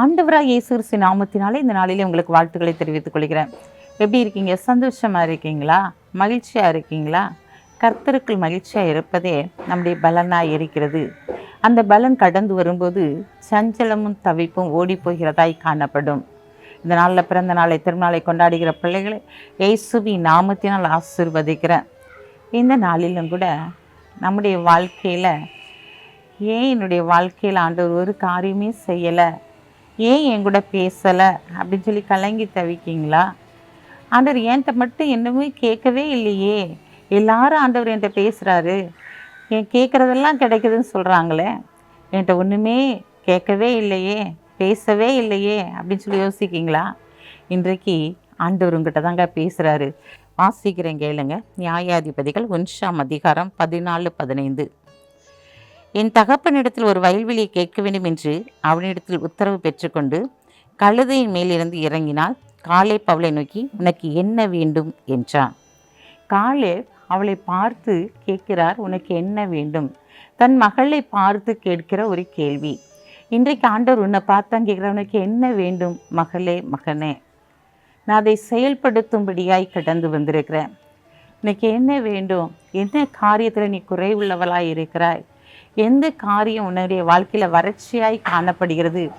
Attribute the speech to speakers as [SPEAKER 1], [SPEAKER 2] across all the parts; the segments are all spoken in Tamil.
[SPEAKER 1] ஆண்டவராக இயேசு நாமத்தினாலே இந்த நாளிலே உங்களுக்கு வாழ்த்துக்களை தெரிவித்துக் கொள்கிறேன். எப்படி இருக்கீங்க? சந்தோஷமாக இருக்கீங்களா? மகிழ்ச்சியாக இருக்கீங்களா? கர்த்தருக்குள் மகிழ்ச்சியாக இருப்பதே நம்முடைய பலனாக இருக்கிறது. அந்த பலன் கடந்து வரும்போது சஞ்சலமும் தவிப்பும் ஓடி போகிறதாய் காணப்படும். இந்த நாளில் பிறந்த நாளை திருநாளை கொண்டாடுகிற பிள்ளைகளை இயேசுவி நாமத்தினால் ஆசிர்வதிக்கிறேன். இந்த நாளிலும் கூட நம்முடைய வாழ்க்கையில் ஏன் என்னுடைய வாழ்க்கையில் ஆண்டவர் ஒரு காரியமே செய்யலை? ஏன் என் கூட பேசலை? அப்படின்னு சொல்லி கலங்கி தவிக்கிங்களா? ஆண்டவர் என்கிட்ட மட்டும் என்னமே கேட்கவே இல்லையே. எல்லாரும் ஆண்டவர் என்கிட்ட பேசுகிறாரு என் கேட்குறதெல்லாம் கிடைக்குதுன்னு சொல்கிறாங்களே என்கிட்ட ஒன்றுமே கேட்கவே இல்லையே பேசவே இல்லையே அப்படின்னு சொல்லி யோசிக்கிங்களா? இன்றைக்கு ஆண்டவர் உங்ககிட்ட தாங்க பேசுகிறாரு வாசிக்கிறேன் கேளுங்க. நியாயாதிபதிகள் ஒன்றாம் அதிகாரம் பதினாலு பதினைந்து. என் தகப்பனிடத்தில் ஒரு வயல்வெளியை கேட்க வேண்டும் என்று அவனிடத்தில் உத்தரவு பெற்றுக்கொண்டு கழுதையின் மேலிருந்து இறங்கினால் காலே பவளை நோக்கி உனக்கு என்ன வேண்டும்? என்றான். காலே அவளை பார்த்து கேட்கிறார் உனக்கு என்ன வேண்டும்? தன் மகளை பார்த்து கேட்கிற ஒரு கேள்வி. இன்றைக்கு ஆண்டவர் உன்னை பார்த்தான் கேட்குற உனக்கு என்ன வேண்டும் மகளே மகனே? நான் அதை செயல்படுத்தும்படியாய் கடந்து வந்திருக்கிறேன். உனக்கு என்ன வேண்டும்? என்ன காரியத்தில் நீ குறைவுள்ளவளாய் இருக்கிறாய்? எந்த காரியம் உன்னுடைய வாழ்க்கையில் வறட்சியாய் காணப்படுகிறது?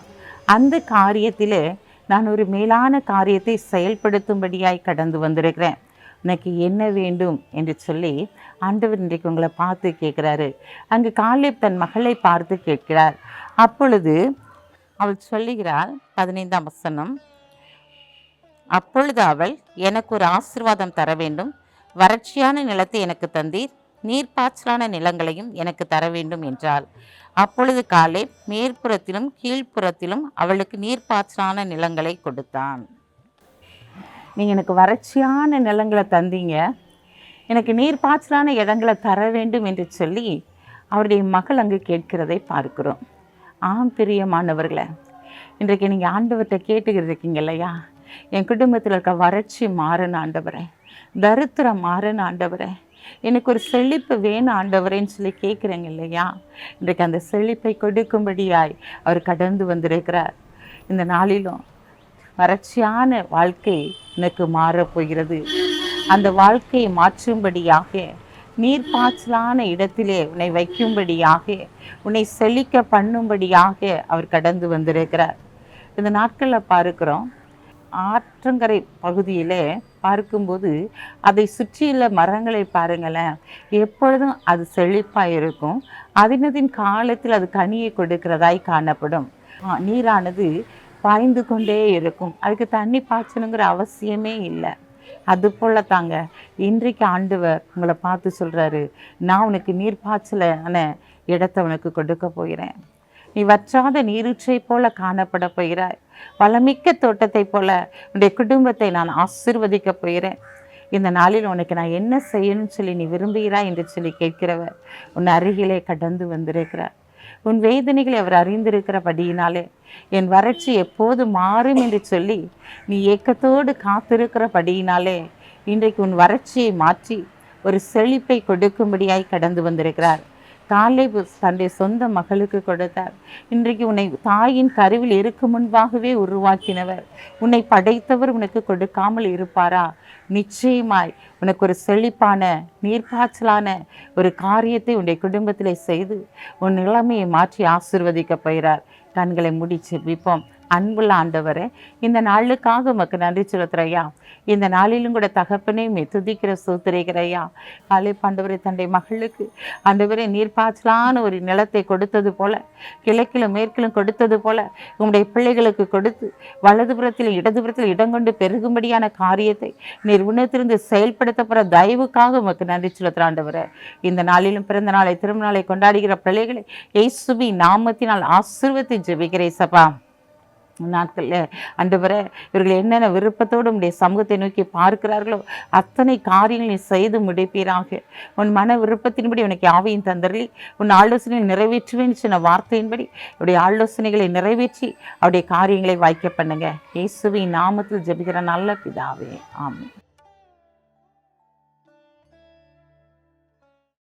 [SPEAKER 1] அந்த காரியத்தில் நான் ஒரு மேலான காரியத்தை செயல்படுத்தும்படியாய் கடந்து வந்திருக்கிறேன். உனக்கு என்ன வேண்டும்? என்று சொல்லி ஆண்டவர் இன்றைக்கு உங்களை பார்த்து கேட்குறாரு. அங்கு காலேப் தன் மகளை பார்த்து கேட்கிறார். அப்பொழுது அவள் சொல்லுகிறாள் பதினைந்தாம் வசனம் அப்பொழுது அவள் எனக்கு ஒரு ஆசிர்வாதம் தர வேண்டும். வறட்சியான நிலத்தை எனக்கு தந்தீர். நீர்ப்பாய்ச்சலான நிலங்களையும் எனக்கு தர வேண்டும் என்றாள். அப்பொழுது காலே மேற்புறத்திலும் கீழ்ப்புறத்திலும் அவளுக்கு நீர்ப்பாய்ச்சலான நிலங்களை கொடுத்தான். நீங்கள் எனக்கு வறட்சியான நிலங்களை தந்தீங்க. எனக்கு நீர்ப்பாய்ச்சலான இடங்களை தர வேண்டும் என்று சொல்லி அவருடைய மகள் அங்கு கேட்கிறதை பார்க்கிறோம். ஆம் பிரியமானவர்களை இன்றைக்கு நீங்கள் ஆண்டவர்கிட்ட கேட்டுக்கிட்டு இருக்கீங்க இல்லையா? என் குடும்பத்தில் இருக்க வறட்சி மாறன் ஆண்டவரே தரித்திரம் மாறன் ஆண்டவரே எனக்கு ஒரு செழிப்பு வேணும் ஆண்டவரேன்னு சொல்லி கேட்குறேங்க இல்லையா? இன்றைக்கு அந்த செழிப்பை கொடுக்கும்படியாய் அவர் கடந்து வந்திருக்கிறார். இந்த நாளிலும் வறட்சியான வாழ்க்கை எனக்கு மாறப்போகிறது அந்த வாழ்க்கையை மாற்றும்படியாக நீர்ப்பாய்ச்சலான இடத்திலே உன்னை வைக்கும்படியாக உன்னை செழிக்க பண்ணும்படியாக அவர் கடந்து வந்திருக்கிறார். இந்த நாட்களில் பார்க்கிறோம் ஆற்றங்கரை பகுதியிலே பார்க்கும்போது அதை சுற்றியுள்ள மரங்களை பாருங்களேன். எப்பொழுதும் அது செழிப்பாக இருக்கும். அதினதின் காலத்தில் அது கனியை கொடுக்கிறதாய் காணப்படும். நீரானது பாய்ந்து கொண்டே இருக்கும். அதுக்கு தண்ணி பாய்ச்சணுங்கிற அவசியமே இல்லை. அது போல தாங்க. இன்றைக்கு ஆண்டவர் உங்களை பார்த்து சொல்கிறாரு நான் உனக்கு நீர் பாய்ச்சலான இடத்தை உனக்கு கொடுக்க போகிறேன். நீ வற்றாத நீருற்றை போல காணப்பட போகிறாய். வளமிக்க தோட்டத்தை போல உன்னுடைய குடும்பத்தை நான் ஆசிர்வதிக்கப் போகிறேன். இந்த நாளில் உனக்கு நான் என்ன செய்யணும்னு சொல்லி நீ விரும்புகிறாய் என்று சொல்லி கேட்கிறவர் உன் அருகிலே கடந்து வந்திருக்கிறார். உன் வேதனைகளை அவர் அறிந்திருக்கிறபடியினாலே என் வறட்சி எப்போது மாறும் என்று சொல்லி நீ ஏக்கத்தோடு காத்திருக்கிறபடியினாலே இன்றைக்கு உன் வறட்சியை மாற்றி ஒரு செழிப்பை கொடுக்கும்படியாய் கடந்து வந்திருக்கிறார். காலை தன்னுடைய சொந்த மகளுக்கு கொடுத்தார். இன்றைக்கு உன்னை தாயின் கருவில் இருக்கு முன்பாகவே உருவாக்கினவர். உன்னை படைத்தவர் உனக்கு கொடுக்காமல் இருப்பாரா? நிச்சயமாய் உனக்கு ஒரு செழிப்பான நீர்ப்பாய்ச்சலான ஒரு காரியத்தை உன்னுடைய குடும்பத்தில் செய்து உன் நிலைமையை மாற்றி ஆசிர்வதிக்க போகிறார். கண்களை மூடி செபிப்போம். அன்புள்ள ஆண்டவரே இந்த நாளுக்காக உமக்கு நன்றி செலுத்துறையா இந்த நாளிலும் கூட தகப்பனே மே துதிக்கிற சூத்திரைகிறையா காலை பாண்டவரை தன்னுடைய மகளுக்கு ஆண்டவரே நீர்ப்பாய்ச்சலான ஒரு நிலத்தை கொடுத்தது போல கிழக்கிலும் மேற்கிலும் கொடுத்தது போல உங்களுடைய பிள்ளைகளுக்கு கொடுத்து வலதுபுறத்தில் இடதுபுறத்தில் இடம் கொண்டு பெருகும்படியான காரியத்தை நீர் உணர்த்திருந்து செயல்படுத்தப்படுற தயவுக்காக உமக்கு நன்றி செலுத்துற ஆண்டவரே. இந்த நாளிலும் பிறந்த நாளை திருமணாலை கொண்டாடுகிற பிள்ளைகளை ஏசுபி நாமத்தினால் ஆசிர்வத்தை ஜெபிக்கிறேன் சபா நாட்களில் அன்றுவரை இவர்கள் என்னென்ன விருப்பத்தோடு உடைய சமூகத்தை நோக்கி பார்க்கிறார்களோ அத்தனை காரியங்களை செய்து முடிப்பீராக. உன் மன விருப்பத்தின்படி உனக்கு ஆவையும் தந்தரலி உன் ஆலோசனை நிறைவேற்றுவேன் சொன்ன வார்த்தையின்படி அவருடைய ஆலோசனைகளை நிறைவேற்றி அவருடைய காரியங்களை வாய்க்க பண்ணுங்க. இயேசுவின் நாமத்தில் ஜபிக்கிற நல்ல பிதாவே ஆமாம்